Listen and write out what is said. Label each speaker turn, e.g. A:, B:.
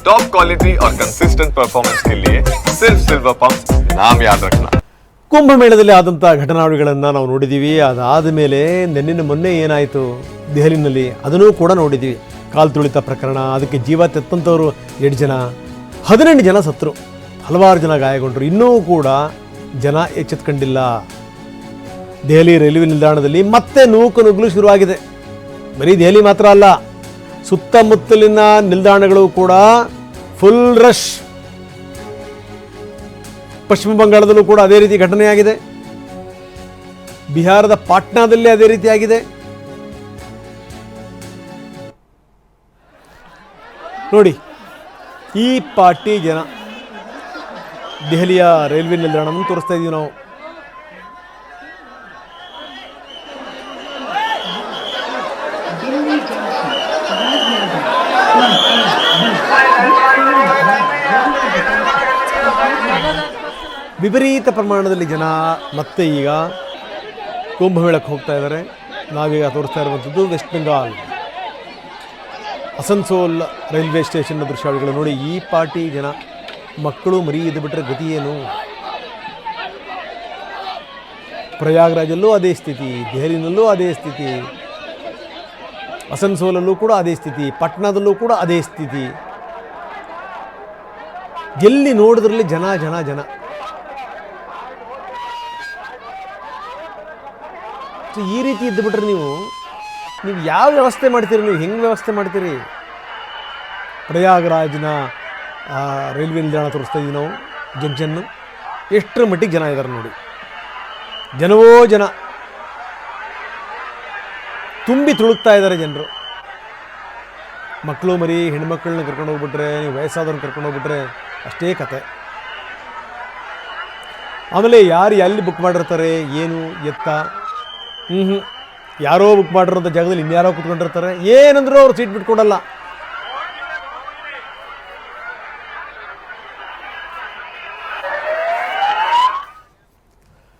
A: Top quality और consistent performance के लिए सिर्फ सिल्वर पंप नाम याद रखना
B: ಕುಂಭಮೇಳದಲ್ಲಿ ಆದಂಥ ಘಟನಾವಳಿಗಳನ್ನು ನಾವು ನೋಡಿದ್ದೀವಿ ಅದಾದ ಮೇಲೆ ನೆನ್ನಿನ ಮೊನ್ನೆ ಏನಾಯಿತು ದೆಹಲಿನಲ್ಲಿ ಅದನ್ನೂ ಕೂಡ ನೋಡಿದ್ದೀವಿ ಕಾಲು ತುಳಿತ ಪ್ರಕರಣ ಅದಕ್ಕೆ ಜೀವ ತೆತ್ತಂಥವ್ರು ಎರಡು ಜನ ಹದಿನೆಂಟು ಜನ ಸತ್ತರು ಹಲವಾರು ಜನ ಗಾಯಗೊಂಡರು ಇನ್ನೂ ಕೂಡ ಜನ ಎಚ್ಚೆತ್ಕೊಂಡಿಲ್ಲ ದೆಹಲಿ ರೈಲ್ವೆ ನಿಲ್ದಾಣದಲ್ಲಿ ಮತ್ತೆ ನೂಕು ನುಗ್ಗಲು ಶುರುವಾಗಿದೆ ಬರೀ ದೆಹಲಿ ಮಾತ್ರ ಅಲ್ಲ ಸುತ್ತಮುತ್ತಲಿನ ನಿಲ್ದಾಣಗಳು ಕೂಡ ಫುಲ್ ರಶ್ ಪಶ್ಚಿಮ ಬಂಗಾಳದಲ್ಲೂ ಕೂಡ ಅದೇ ರೀತಿ ಘಟನೆಯಾಗಿದೆ. ಬಿಹಾರದ ಪಾಟ್ನಾದಲ್ಲಿ ಅದೇ ರೀತಿಯಾಗಿದೆ ನೋಡಿ, ಈ ಪಾರ್ಟಿ ಜನ ದೆಹಲಿಯ ರೈಲ್ವೆ ನಿಲ್ದಾಣವನ್ನು ತೋರಿಸ್ತಾ ಇದ್ದೀವಿ ನಾವು. ವಿಪರೀತ ಪ್ರಮಾಣದಲ್ಲಿ ಜನ ಮತ್ತೆ ಈಗ ಕುಂಭಮೇಳಕ್ಕೆ ಹೋಗ್ತಾ ಇದ್ದಾರೆ. ನಾವೀಗ ತೋರಿಸ್ತಾ ಇರುವಂಥದ್ದು ವೆಸ್ಟ್ ಬೆಂಗಾಲ್ ಅಸನ್ಸೋಲ್ ರೈಲ್ವೆ ಸ್ಟೇಷನ್ನ ದೃಶ್ಯಾವಳಿಗಳು ನೋಡಿ, ಈ ಪಾರ್ಟಿ ಜನ ಮಕ್ಕಳು ಮರಿ ಇದ್ದು ಬಿಟ್ಟರೆ ಗತಿ ಏನು ಪ್ರಯಾಗ್ರಾಜಲ್ಲೂ ಅದೇ ಸ್ಥಿತಿ, ದೆಹಲಿನಲ್ಲೂ ಅದೇ ಸ್ಥಿತಿ, ಅಸನ್ಸೋಲಲ್ಲೂ ಕೂಡ ಅದೇ ಸ್ಥಿತಿ, ಪಟ್ನಾದಲ್ಲೂ ಕೂಡ ಅದೇ ಸ್ಥಿತಿ. ಎಲ್ಲಿ ನೋಡಿದ್ರಲ್ಲಿ ಜನ ಜನ ಜನ. ಸೊ ಈ ರೀತಿ ಇದ್ದು ಬಿಟ್ರೆ ನೀವು ನೀವು ಯಾವ ವ್ಯವಸ್ಥೆ ಮಾಡ್ತೀರಿ, ನೀವು ಹೆಂಗೆ ವ್ಯವಸ್ಥೆ ಮಾಡ್ತೀರಿ? ಪ್ರಯಾಗರಾಜನ ರೈಲ್ವೆ ನಿಲ್ದಾಣ ತೋರಿಸ್ತಾ ಇದ್ದೀವಿ ನಾವು ಜಂಕ್ಷನ್ನು ಎಷ್ಟರ ಮಟ್ಟಿಗೆ ಜನ ಇದ್ದಾರೆ ನೋಡಿ. ಜನವೋ ಜನ. ತುಂಬಿ ತುಳುಕ್ತಾ ಇದ್ದಾರೆ ಜನರು. ಮಕ್ಕಳು ಮರಿ, ಹೆಣ್ಮಕ್ಳನ್ನ ಕರ್ಕೊಂಡು ಹೋಗ್ಬಿಟ್ರೆ, ನೀವು ವಯಸ್ಸಾದವ್ರನ್ನ ಕರ್ಕೊಂಡು ಹೋಗ್ಬಿಟ್ರೆ ಅಷ್ಟೇ ಕತೆ. ಆಮೇಲೆ ಯಾರು ಎಲ್ಲಿ ಬುಕ್ ಮಾಡಿರ್ತಾರೆ, ಏನು, ಎತ್ತ? ಹ್ಞೂ ಯಾರೋ ಬುಕ್ ಮಾಡಿರೋಂಥ ಜಾಗದಲ್ಲಿ ಇನ್ಯಾರೋ ಕುತ್ಕೊಂಡಿರ್ತಾರೆ. ಏನಂದ್ರೂ ಅವ್ರು ಸೀಟ್ ಬಿಟ್ಕೊಡಲ್ಲ.